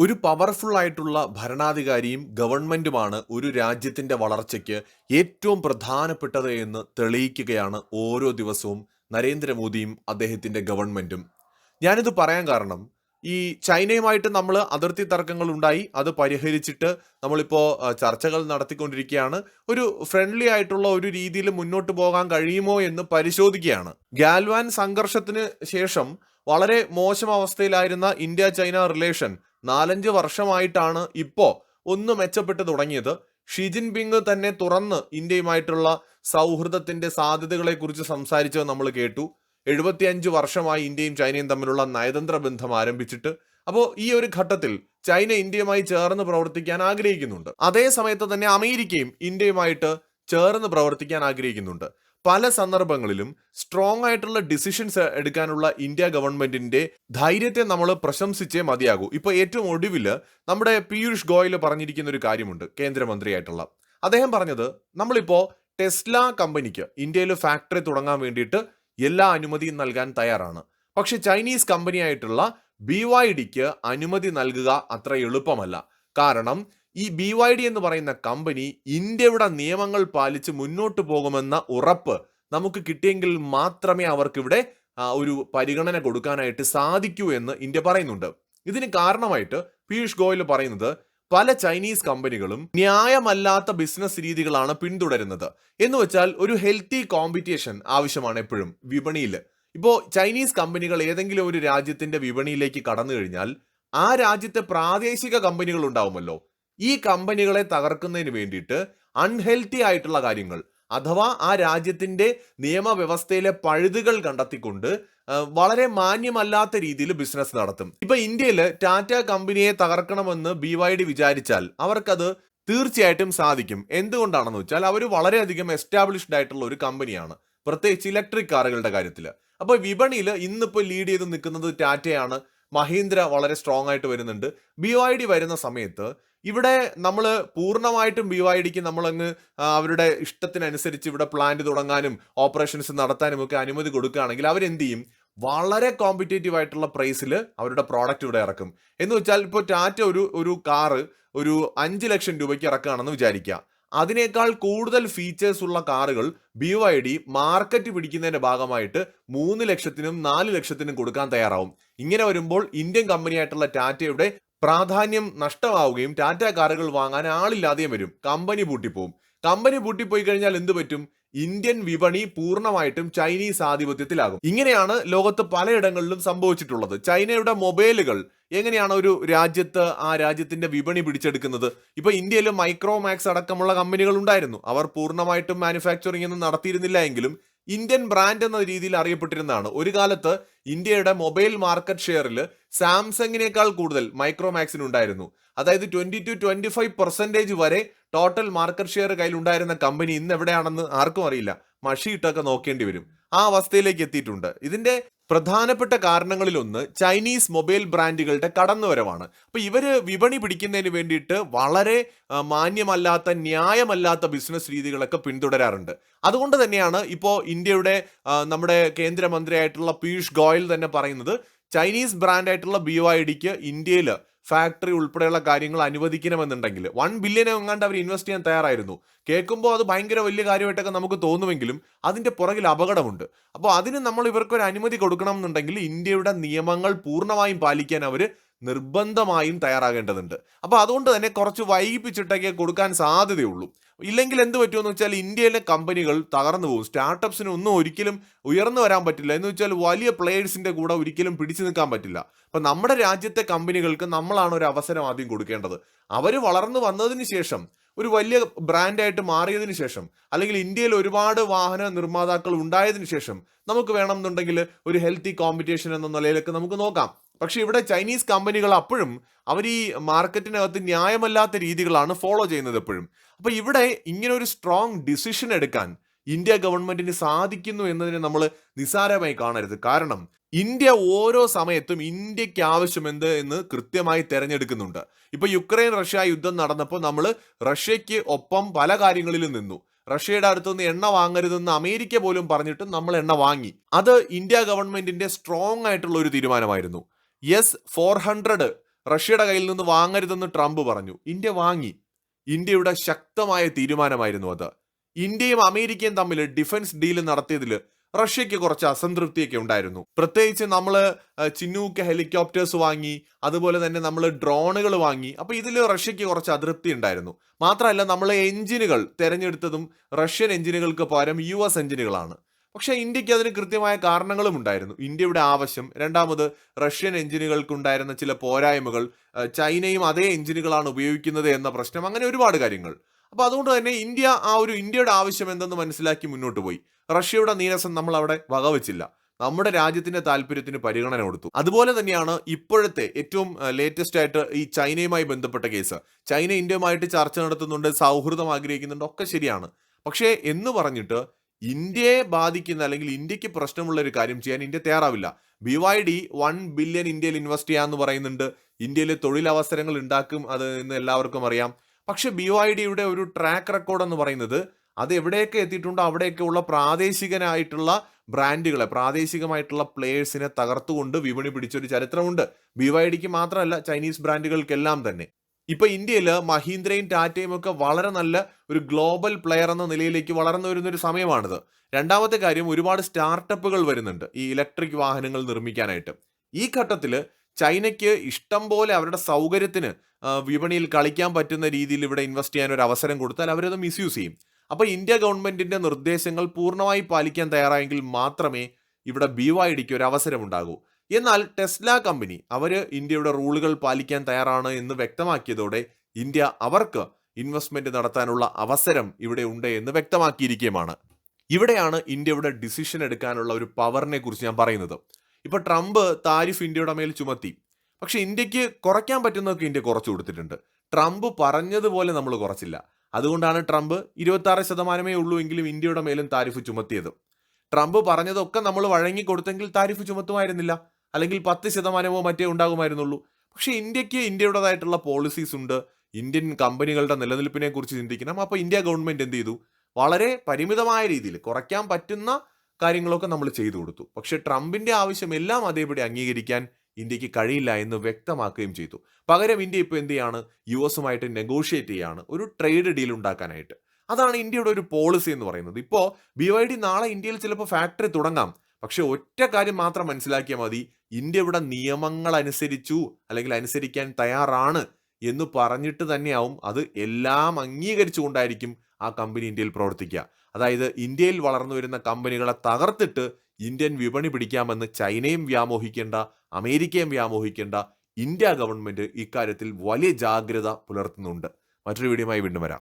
ഒരു പവർഫുൾ ആയിട്ടുള്ള ഭരണാധികാരിയും ഗവൺമെന്റുമാണ് ഒരു രാജ്യത്തിന്റെ വളർച്ചയ്ക്ക് ഏറ്റവും പ്രധാനപ്പെട്ടത് എന്ന് തെളിയിക്കുകയാണ് ഓരോ ദിവസവും നരേന്ദ്രമോദിയും അദ്ദേഹത്തിന്റെ ഗവൺമെന്റും. ഞാനിത് പറയാൻ കാരണം ഈ ചൈനയുമായിട്ട് നമ്മൾ അതിർത്തി തർക്കങ്ങൾ ഉണ്ടായി അത് പരിഹരിച്ചിട്ട് നമ്മളിപ്പോൾ ചർച്ചകൾ നടത്തിക്കൊണ്ടിരിക്കുകയാണ്. ഒരു ഫ്രണ്ട്ലി ആയിട്ടുള്ള ഒരു രീതിയിൽ മുന്നോട്ട് പോകാൻ കഴിയുമോ എന്ന് പരിശോധിക്കുകയാണ്. ഗാൽവാൻ സംഘർഷത്തിന് ശേഷം വളരെ മോശം അവസ്ഥയിലായിരുന്ന ഇന്ത്യ ചൈന റിലേഷൻ നാലഞ്ച് വർഷമായിട്ടാണ് ഇപ്പോൾ ഒന്ന് മെച്ചപ്പെട്ട് തുടങ്ങിയത്. ഷി ജിൻപിങ് തന്നെ തുറന്ന് ഇന്ത്യയുമായിട്ടുള്ള സൗഹൃദത്തിന്റെ സാധ്യതകളെക്കുറിച്ച് സംസാരിച്ചത് നമ്മൾ കേട്ടു. എഴുപത്തിയഞ്ച് വർഷമായി ഇന്ത്യയും ചൈനയും തമ്മിലുള്ള നയതന്ത്ര ബന്ധം ആരംഭിച്ചിട്ട്. അപ്പോൾ ഈ ഒരു ഘട്ടത്തിൽ ചൈന ഇന്ത്യയുമായി ചേർന്ന് പ്രവർത്തിക്കാൻ ആഗ്രഹിക്കുന്നുണ്ട്. അതേ സമയത്ത് തന്നെ അമേരിക്കയും ഇന്ത്യയുമായിട്ട് ചേർന്ന് പ്രവർത്തിക്കാൻ ആഗ്രഹിക്കുന്നുണ്ട്. പല സന്ദർഭങ്ങളിലും സ്ട്രോങ് ആയിട്ടുള്ള ഡിസിഷൻസ് എടുക്കാനുള്ള ഇന്ത്യ ഗവൺമെന്റിന്റെ ധൈര്യത്തെ നമ്മൾ പ്രശംസിച്ചേ മതിയാകൂ. ഇപ്പൊ ഏറ്റവും ഒടുവിൽ നമ്മുടെ പീയൂഷ് ഗോയൽ പറഞ്ഞിരിക്കുന്ന ഒരു കാര്യമുണ്ട് കേന്ദ്രമന്ത്രിയായിട്ടുള്ള. അദ്ദേഹം പറഞ്ഞത് നമ്മളിപ്പോ ടെസ്ല കമ്പനിക്ക് ഇന്ത്യയിൽ ഫാക്ടറി തുടങ്ങാൻ വേണ്ടിയിട്ട് എല്ലാ അനുമതിയും നൽകാൻ തയ്യാറാണ്. പക്ഷെ ചൈനീസ് കമ്പനിയായിട്ടുള്ള ബി വൈ ഡിക്ക് അനുമതി നൽകുക അത്ര എളുപ്പമല്ല. കാരണം ഈ ബി വൈ ഡി എന്ന് പറയുന്ന കമ്പനി ഇന്ത്യയുടെ നിയമങ്ങൾ പാലിച്ച് മുന്നോട്ട് പോകുമെന്ന ഉറപ്പ് നമുക്ക് കിട്ടിയെങ്കിൽ മാത്രമേ അവർക്കിവിടെ ഒരു പരിഗണന കൊടുക്കാനായിട്ട് സാധിക്കൂ എന്ന് ഇന്ത്യ പറയുന്നുണ്ട്. ഇതിന് കാരണമായിട്ട് പീയൂഷ് ഗോയൽ പറയുന്നത് പല ചൈനീസ് കമ്പനികളും ന്യായമല്ലാത്ത ബിസിനസ് രീതികളാണ് പിന്തുടരുന്നത്. എന്ന് വെച്ചാൽ ഒരു ഹെൽത്തി കോമ്പറ്റീഷൻ ആവശ്യമാണ് എപ്പോഴും വിപണിയിൽ. ഇപ്പോൾ ചൈനീസ് കമ്പനികൾ ഏതെങ്കിലും ഒരു രാജ്യത്തിന്റെ വിപണിയിലേക്ക് കടന്നു കഴിഞ്ഞാൽ ആ രാജ്യത്തെ പ്രാദേശിക കമ്പനികൾ ഉണ്ടാവുമല്ലോ. ഈ കമ്പനികളെ തകർക്കുന്നതിന് വേണ്ടിയിട്ട് അൺഹെൽത്തി ആയിട്ടുള്ള കാര്യങ്ങൾ അഥവാ ആ രാജ്യത്തിന്റെ നിയമവ്യവസ്ഥയിലെ പഴുതുകൾ കണ്ടെത്തിക്കൊണ്ട് വളരെ മാന്യമല്ലാത്ത രീതിയിൽ ബിസിനസ് നടത്തും. ഇപ്പൊ ഇന്ത്യയിൽ ടാറ്റ കമ്പനിയെ തകർക്കണമെന്ന് ബി വൈ ഡി വിചാരിച്ചാൽ അവർക്കത് തീർച്ചയായിട്ടും സാധിക്കും. എന്തുകൊണ്ടാണെന്ന് വെച്ചാൽ അവർ വളരെയധികം എസ്റ്റാബ്ലിഷ്ഡ് ആയിട്ടുള്ള ഒരു കമ്പനിയാണ്. പ്രത്യേകിച്ച് ഇലക്ട്രിക് കാറുകളുടെ കാര്യത്തിൽ അപ്പോൾ വിപണിയിൽ ഇന്നിപ്പോൾ ലീഡ് ചെയ്ത് നിൽക്കുന്നത് ടാറ്റയാണ്. മഹീന്ദ്ര വളരെ സ്ട്രോങ് ആയിട്ട് വരുന്നുണ്ട്. ബി വരുന്ന സമയത്ത് ഇവിടെ നമ്മൾ പൂർണമായിട്ടും ബി വൈ ഡിക്ക് നമ്മളങ്ങ് അവരുടെ ഇഷ്ടത്തിനനുസരിച്ച് ഇവിടെ പ്ലാന്റ് തുടങ്ങാനും ഓപ്പറേഷൻസ് നടത്താനും ഒക്കെ അനുമതി കൊടുക്കുകയാണെങ്കിൽ അവരെന്ത് ചെയ്യും വളരെ കോമ്പറ്റേറ്റീവ് ആയിട്ടുള്ള പ്രൈസിൽ അവരുടെ പ്രോഡക്റ്റ് ഇവിടെ ഇറക്കും. എന്ന് വെച്ചാൽ ഇപ്പോൾ ടാറ്റ ഒരു ഒരു കാറ് ഒരു അഞ്ച് ലക്ഷം രൂപയ്ക്ക് ഇറക്കുകയാണെന്ന് വിചാരിക്കുക. അതിനേക്കാൾ കൂടുതൽ ഫീച്ചേഴ്സ് ഉള്ള കാറുകൾ ബി വൈ ഡി മാർക്കറ്റ് പിടിക്കുന്നതിന്റെ ഭാഗമായിട്ട് മൂന്ന് ലക്ഷത്തിനും നാല് ലക്ഷത്തിനും കൊടുക്കാൻ തയ്യാറാവും. ഇങ്ങനെ വരുമ്പോൾ ഇന്ത്യൻ കമ്പനിയായിട്ടുള്ള ടാറ്റയുടെ പ്രാധാന്യം നഷ്ടമാവുകയും ടാറ്റ കാറുകൾ വാങ്ങാൻ ആളില്ലാതെയും വരും. കമ്പനി പൂട്ടിപ്പോവും. കമ്പനി പൂട്ടിപ്പോയി കഴിഞ്ഞാൽ എന്ത് പറ്റും? ഇന്ത്യൻ വിപണി പൂർണമായിട്ടും ചൈനീസ് ആധിപത്യത്തിലാകും. ഇങ്ങനെയാണ് ലോകത്ത് പലയിടങ്ങളിലും സംഭവിച്ചിട്ടുള്ളത്. ചൈനയുടെ മൊബൈലുകൾ എങ്ങനെയാണ് ഒരു രാജ്യത്ത് ആ രാജ്യത്തിന്റെ വിപണി പിടിച്ചെടുക്കുന്നത്? ഇപ്പൊ ഇന്ത്യയിൽ മൈക്രോമാക്സ് അടക്കമുള്ള കമ്പനികൾ ഉണ്ടായിരുന്നു. അവർ പൂർണമായിട്ടും മാനുഫാക്ചറിംഗ് ഒന്നും നടത്തിയിരുന്നില്ല എങ്കിലും ഇന്ത്യൻ ബ്രാൻഡ് എന്ന രീതിയിൽ അറിയപ്പെട്ടിരുന്നതാണ്. ഒരു കാലത്ത് ഇന്ത്യയുടെ മൊബൈൽ മാർക്കറ്റ് ഷെയറിൽ സാംസങ്ങിനേക്കാൾ കൂടുതൽ മൈക്രോമാക്സിന് ഉണ്ടായിരുന്നു. അതായത് twenty two twenty five percentage വരെ ടോട്ടൽ മാർക്കറ്റ് ഷെയർ കയ്യിലുണ്ടായിരുന്ന കമ്പനി ഇന്ന് എവിടെയാണെന്ന് ആർക്കും അറിയില്ല. മഷിയിട്ടൊക്കെ നോക്കേണ്ടി വരും. ആ അവസ്ഥയിലേക്ക് എത്തിയിട്ടുണ്ട്. ഇതിന്റെ പ്രധാനപ്പെട്ട കാരണങ്ങളിലൊന്ന് ചൈനീസ് മൊബൈൽ ബ്രാൻഡുകളുടെ കടന്നുവരവാണ്. അപ്പോൾ ഇവർ വിപണി പിടിക്കുന്നതിന് വേണ്ടിയിട്ട് വളരെ മാന്യമല്ലാത്ത ന്യായമല്ലാത്ത ബിസിനസ് രീതികളൊക്കെ പിന്തുടരാറുണ്ട്. അതുകൊണ്ട് തന്നെയാണ് ഇപ്പോൾ ഇന്ത്യയുടെ നമ്മുടെ കേന്ദ്രമന്ത്രിയായിട്ടുള്ള പീയൂഷ് ഗോയൽ തന്നെ പറയുന്നത് ചൈനീസ് ബ്രാൻഡായിട്ടുള്ള ബി ഒ ഐ ഡിക്ക് ഇന്ത്യയിൽ ഫാക്ടറി ഉൾപ്പെടെയുള്ള കാര്യങ്ങൾ അനുവദിക്കണമെന്നുണ്ടെങ്കിൽ വൺ ബില്യൺ എങ്ങാണ്ട് അവർ ഇൻവെസ്റ്റ് ചെയ്യാൻ തയ്യാറായിരുന്നു. കേൾക്കുമ്പോൾ അത് ഭയങ്കര വലിയ കാര്യമായിട്ടൊക്കെ നമുക്ക് തോന്നുമെങ്കിലും അതിന്റെ പുറകിൽ അപകടമുണ്ട്. അപ്പോൾ അതിന് നമ്മൾ ഇവർക്ക് ഒരു അനുമതി കൊടുക്കണം എന്നുണ്ടെങ്കിൽ ഇന്ത്യയുടെ നിയമങ്ങൾ പൂർണമായും പാലിക്കാൻ അവർ നിർബന്ധമായും തയ്യാറാകേണ്ടതുണ്ട്. അപ്പോൾ അതുകൊണ്ട് തന്നെ കുറച്ച് വൈകിപ്പിച്ചിട്ടൊക്കെ കൊടുക്കാൻ സാധ്യതയുള്ളൂ. ഇല്ലെങ്കിൽ എന്ത് പറ്റുമെന്ന് വെച്ചാൽ ഇന്ത്യയിലെ കമ്പനികൾ തകർന്നു പോകും. സ്റ്റാർട്ടപ്സിന് ഒന്നും ഒരിക്കലും ഉയർന്നു വരാൻ പറ്റില്ല. എന്ന് വെച്ചാൽ വലിയ പ്ലേയേഴ്സിന്റെ കൂടെ ഒരിക്കലും പിടിച്ചു നിൽക്കാൻ പറ്റില്ല. അപ്പൊ നമ്മുടെ രാജ്യത്തെ കമ്പനികൾക്ക് നമ്മളാണ് ഒരു അവസരം ആദ്യം കൊടുക്കേണ്ടത്. അവർ വളർന്നു വന്നതിന് ശേഷം ഒരു വലിയ ബ്രാൻഡായിട്ട് മാറിയതിന് ശേഷം അല്ലെങ്കിൽ ഇന്ത്യയിൽ ഒരുപാട് വാഹന നിർമ്മാതാക്കൾ ഉണ്ടായതിനു ശേഷം നമുക്ക് വേണമെന്നുണ്ടെങ്കിൽ ഒരു ഹെൽത്തി കോമ്പറ്റീഷൻ എന്ന നിലയിലൊക്കെ നമുക്ക് നോക്കാം. പക്ഷെ ഇവിടെ ചൈനീസ് കമ്പനികൾ അപ്പോഴും അവർ ഈ മാർക്കറ്റിനകത്ത് ന്യായമല്ലാത്ത രീതികളാണ് ഫോളോ ചെയ്യുന്നത് എപ്പോഴും. അപ്പോൾ ഇവിടെ ഇങ്ങനെ ഒരു സ്ട്രോങ് ഡിസിഷൻ എടുക്കാൻ ഇന്ത്യ ഗവൺമെന്റിന് സാധിക്കുന്നു എന്നതിനെ നമ്മൾ നിസാരമായി കാണരുത്. കാരണം ഇന്ത്യ ഓരോ സമയത്തും ഇന്ത്യയ്ക്ക് ആവശ്യമെന്ത് എന്ന് കൃത്യമായി തെരഞ്ഞെടുക്കുന്നുണ്ട്. ഇപ്പൊ യുക്രൈൻ റഷ്യ യുദ്ധം നടന്നപ്പോൾ നമ്മൾ റഷ്യയ്ക്ക് ഒപ്പം പല കാര്യങ്ങളിലും നിന്നു. റഷ്യയുടെ അടുത്തുനിന്ന് എണ്ണ വാങ്ങരുതെന്ന് അമേരിക്ക പോലും പറഞ്ഞിട്ട് നമ്മൾ എണ്ണ വാങ്ങി. അത് ഇന്ത്യ ഗവൺമെന്റിന്റെ സ്ട്രോങ് ആയിട്ടുള്ള ഒരു തീരുമാനമായിരുന്നു. എസ് ഫോർ ഹൺഡ്രഡ് റഷ്യയുടെ കയ്യിൽ നിന്ന് വാങ്ങരുതെന്ന് ട്രംപ് പറഞ്ഞു. ഇന്ത്യ വാങ്ങി. ഇന്ത്യയുടെ ശക്തമായ തീരുമാനമായിരുന്നു അത്. ഇന്ത്യയും അമേരിക്കയും തമ്മിൽ ഡിഫൻസ് ഡീൽ നടത്തിയതിൽ റഷ്യയ്ക്ക് കുറച്ച് അസംതൃപ്തിയൊക്കെ ഉണ്ടായിരുന്നു. പ്രത്യേകിച്ച് നമ്മൾ ചിന്നൂക്ക് ഹെലികോപ്റ്റേഴ്സ് വാങ്ങി അതുപോലെ തന്നെ നമ്മൾ ഡ്രോണുകൾ വാങ്ങി അപ്പോൾ ഇതിൽ റഷ്യയ്ക്ക് കുറച്ച് അതൃപ്തി ഉണ്ടായിരുന്നു. മാത്രമല്ല നമ്മൾ എഞ്ചിനുകൾ തിരഞ്ഞെടുത്തതും റഷ്യൻ എഞ്ചിനുകൾക്ക് പകരം യു എസ് എഞ്ചിനുകളാണ്. പക്ഷേ ഇന്ത്യയ്ക്ക് അതിന് കൃത്യമായ കാരണങ്ങളും ഉണ്ടായിരുന്നു. ഇന്ത്യയുടെ ആവശ്യം രണ്ടാമത് റഷ്യൻ എഞ്ചിനുകൾക്കുണ്ടായിരുന്ന ചില പോരായ്മകൾ ചൈനയും അതേ എഞ്ചിനുകളാണ് ഉപയോഗിക്കുന്നത് എന്ന പ്രശ്നം അങ്ങനെ ഒരുപാട് കാര്യങ്ങൾ. അപ്പോൾ അതുകൊണ്ട് തന്നെ ഇന്ത്യ ആ ഒരു ഇന്ത്യയുടെ ആവശ്യം എന്തെന്ന് മനസ്സിലാക്കി മുന്നോട്ട് പോയി. റഷ്യയുടെ നീരസം നമ്മൾ അവിടെ വകവച്ചില്ല. നമ്മുടെ രാജ്യത്തിന്റെ താല്പര്യത്തിന് പരിഗണന കൊടുത്തു. അതുപോലെ തന്നെയാണ് ഇപ്പോഴത്തെ ഏറ്റവും ലേറ്റസ്റ്റ് ആയിട്ട് ഈ ചൈനയുമായി ബന്ധപ്പെട്ട കേസ്. ചൈന ഇന്ത്യയുമായിട്ട് ചർച്ച നടത്തുന്നുണ്ട് സൗഹൃദം ആഗ്രഹിക്കുന്നുണ്ട് ഒക്കെ ശരിയാണ്. പക്ഷേ എന്ന് പറഞ്ഞിട്ട് ഇന്ത്യയെ ബാധിക്കുന്ന അല്ലെങ്കിൽ ഇന്ത്യയ്ക്ക് പ്രശ്നമുള്ള ഒരു കാര്യം ചെയ്യാൻ India തയ്യാറാവില്ല. B Y D one billion ഇന്ത്യയിൽ ഇൻവെസ്റ്റ് ചെയ്യാന്ന് പറയുന്നുണ്ട്. ഇന്ത്യയിലെ തൊഴിലവസരങ്ങൾ ഉണ്ടാക്കും അത് എന്ന് എല്ലാവർക്കും അറിയാം. പക്ഷെ ബി വൈ ഡിയുടെ ഒരു ട്രാക്ക് റെക്കോർഡ് എന്ന് പറയുന്നത് അത് എവിടെയൊക്കെ എത്തിയിട്ടുണ്ടോ അവിടെയൊക്കെ ഉള്ള പ്രാദേശികനായിട്ടുള്ള ബ്രാൻഡുകളെ പ്രാദേശികമായിട്ടുള്ള പ്ലേയേഴ്സിനെ തകർത്തുകൊണ്ട് വിപണി പിടിച്ചൊരു ചരിത്രമുണ്ട്. ബി വൈ ഡിക്ക് മാത്രമല്ല ചൈനീസ് ബ്രാൻഡുകൾക്കെല്ലാം തന്നെ. ഇപ്പൊ ഇന്ത്യയിൽ മഹീന്ദ്രയും ടാറ്റയും ഒക്കെ വളരെ നല്ല ഒരു ഗ്ലോബൽ പ്ലെയർ എന്ന നിലയിലേക്ക് വളർന്നു വരുന്ന ഒരു സമയമാണിത്. രണ്ടാമത്തെ കാര്യം ഒരുപാട് സ്റ്റാർട്ടപ്പുകൾ വരുന്നുണ്ട് ഈ ഇലക്ട്രിക് വാഹനങ്ങൾ നിർമ്മിക്കാനായിട്ട്. ഈ ഘട്ടത്തിൽ ചൈനയ്ക്ക് ഇഷ്ടം പോലെ അവരുടെ സൗകര്യത്തിന് വിപണിയിൽ കളിക്കാൻ പറ്റുന്ന രീതിയിൽ ഇവിടെ ഇൻവെസ്റ്റ് ചെയ്യാൻ ഒരു അവസരം കൊടുത്താൽ അവരത് മിസ്യൂസ് ചെയ്യും. അപ്പോൾ ഇന്ത്യ ഗവൺമെന്റിന്റെ നിർദ്ദേശങ്ങൾ പൂർണമായി പാലിക്കാൻ തയ്യാറായെങ്കിൽ മാത്രമേ ഇവിടെ ബി വൈ ഡിക്ക് ഒരു അവസരമുണ്ടാകൂ എന്നാൽ ടെസ്ല കമ്പനി അവർ ഇന്ത്യയുടെ റൂളുകൾ പാലിക്കാൻ തയ്യാറാണ് എന്ന് വ്യക്തമാക്കിയതോടെ ഇന്ത്യ അവർക്ക് ഇൻവെസ്റ്റ്മെന്റ് നടത്താനുള്ള അവസരം ഇവിടെ ഉണ്ട് എന്ന് വ്യക്തമാക്കിയിരിക്കുകയുമാണ്. ഇവിടെയാണ് ഇന്ത്യയുടെ ഡിസിഷൻ എടുക്കാനുള്ള ഒരു പവറിനെ കുറിച്ച് ഞാൻ പറയുന്നത്. ഇപ്പൊ ട്രംപ് താരിഫ് ഇന്ത്യയുടെ മേൽ ചുമത്തി. പക്ഷെ ഇന്ത്യയ്ക്ക് കുറയ്ക്കാൻ പറ്റുന്നതൊക്കെ ഇന്ത്യ കുറച്ചു കൊടുത്തിട്ടുണ്ട്. ട്രംപ് പറഞ്ഞതുപോലെ നമ്മൾ കുറച്ചില്ല. അതുകൊണ്ടാണ് ട്രംപ് ഇരുപത്തി ആറ് ശതമാനമേ ഉള്ളൂ എങ്കിലും ഇന്ത്യയുടെ മേലും താരിഫ് ചുമത്തിയത്. ട്രംപ് പറഞ്ഞതൊക്കെ നമ്മൾ വഴങ്ങി കൊടുത്തെങ്കിൽ താരിഫ് ചുമത്തുമായിരുന്നില്ല. അല്ലെങ്കിൽ പത്ത് ശതമാനമോ മറ്റേ ഉണ്ടാകുമായിരുന്നുള്ളൂ. പക്ഷേ ഇന്ത്യയ്ക്ക് ഇന്ത്യയുടേതായിട്ടുള്ള പോളിസീസ് ഉണ്ട്. ഇന്ത്യൻ കമ്പനികളുടെ നിലനിൽപ്പിനെ കുറിച്ച് ചിന്തിക്കണം. അപ്പോൾ ഇന്ത്യ ഗവൺമെന്റ് എന്ത് ചെയ്തു? വളരെ പരിമിതമായ രീതിയിൽ കുറയ്ക്കാൻ പറ്റുന്ന കാര്യങ്ങളൊക്കെ നമ്മൾ ചെയ്തു കൊടുത്തു. പക്ഷെ ട്രംപിന്റെ ആവശ്യം എല്ലാം അതേപടി അംഗീകരിക്കാൻ ഇന്ത്യയ്ക്ക് കഴിയില്ല എന്ന് വ്യക്തമാക്കുകയും ചെയ്തു. പകരം ഇന്ത്യ ഇപ്പോൾ എന്ത് ചെയ്യാണ്? യു എസുമായിട്ട് നെഗോഷിയേറ്റ് ചെയ്യാണ്. ഒരു ട്രേഡ് ഡീൽ ഉണ്ടാക്കാനായിട്ട്. അതാണ് ഇന്ത്യയുടെ ഒരു പോളിസി എന്ന് പറയുന്നത്. ഇപ്പോൾ ബി വൈ ഡി നാളെ ഇന്ത്യയിൽ ചിലപ്പോൾ ഫാക്ടറി തുടങ്ങാം. പക്ഷെ ഒറ്റ കാര്യം മാത്രം മനസ്സിലാക്കിയാൽ മതി. ഇന്ത്യ ഇവിടെ നിയമങ്ങൾ അനുസരിച്ചു അല്ലെങ്കിൽ അനുസരിക്കാൻ തയ്യാറാണ് എന്ന് പറഞ്ഞിട്ട് തന്നെയാവും. അത് എല്ലാം അംഗീകരിച്ചുകൊണ്ടായിരിക്കും ആ കമ്പനി ഇന്ത്യയിൽ പ്രവർത്തിക്കുക. അതായത് ഇന്ത്യയിൽ വളർന്നു വരുന്ന കമ്പനികളെ തകർത്തിട്ട് ഇന്ത്യൻ വിപണി പിടിക്കാമെന്ന് ചൈനയും വ്യാമോഹിക്കേണ്ട അമേരിക്കയും വ്യാമോഹിക്കേണ്ട ഇന്ത്യ ഗവൺമെന്റ് ഇക്കാര്യത്തിൽ വലിയ ജാഗ്രത പുലർത്തുന്നുണ്ട്. മറ്റൊരു വീഡിയോയുമായി വീണ്ടും വരാം.